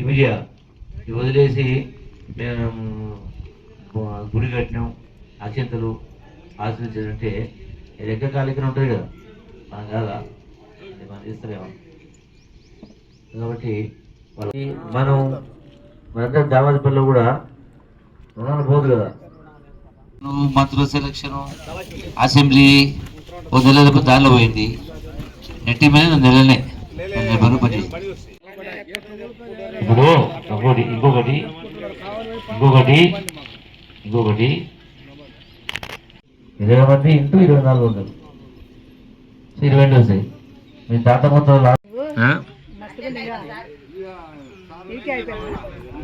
ఇవి వదిలేసి మేము గుడి కట్టినాం. అక్షంతలు ఆశ్రయించారంటే ఇది ఎక్క కాలికన ఉంటుంది కదా? మనం కాదా? మనం చేస్తలేమో కాబట్టి మనం మనందరం దావాదిపల్లిలో కూడా రుణాలు పోదు కదా? మంత్రుల సెలక్షన్. అసెంబ్లీ ఓ నెల లేకపోతే దానిలో పోయింది. నెట్టి మీద నెలనే నెల పని. ఇప్పుడు ఇంకోటి ఇంకొకటి ఇంకొకటి ఇంకొకటి. ఇరవై మంది ఇంటూ ఇరవై నాలుగు సో ఇరవై రెండు వస్తాయి. మీ తాత మొత్తం?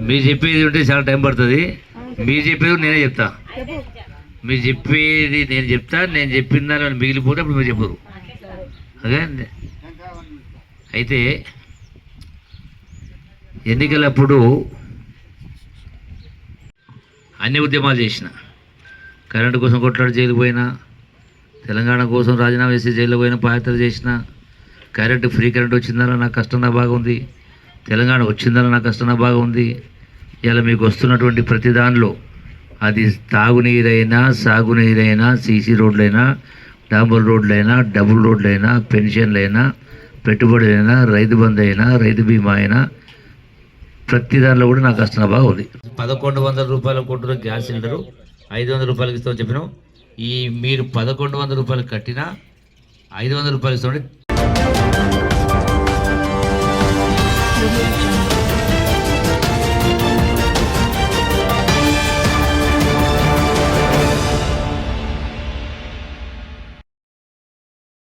మీరు చెప్పేది ఉంటే చాలా టైం పడుతుంది. మీరు చెప్పేది నేనే చెప్తా. మీరు చెప్పేది నేను చెప్తా నేను చెప్పిన దాని మిగిలిపోతే అప్పుడు మీరు చెప్పరు. అదే అయితే ఎన్నికలప్పుడు అన్ని ఉద్యమాలు చేసిన. కరెంటు కోసం కొట్లాడి జైలు పోయినా తెలంగాణ కోసం రాజీనామా చేసి జైలు పోయిన పాత్రలు చేసిన కరెంటు ఫ్రీ కరెంట్ వచ్చిందన్న నాకు కష్టం నా బాగుంది తెలంగాణ వచ్చిందన్న నాకు కష్టం నా బాగుంది ఇలా మీకు వస్తున్నటువంటి ప్రతి దానిలో అది తాగునీరైనా సాగునీరైనా సీసీ రోడ్లైనా డాంబర్ రోడ్లైనా డబుల్ రోడ్లైనా పెన్షన్లైనా పెట్టుబడులైనా రైతు బంద్ అయినా రైతు బీమా అయినా ప్రతి దానిలో కూడా నాకు కష్టం బాగా ఉంది. పదకొండు వందల రూపాయల కొంటున్న గ్యాస్ సిలిండరు ఐదు వందల రూపాయలకి ఇస్తామని చెప్పినాం. ఈ మీరు పదకొండు వందల రూపాయలు కట్టినా ఐదు వందల రూపాయలు ఇస్తామని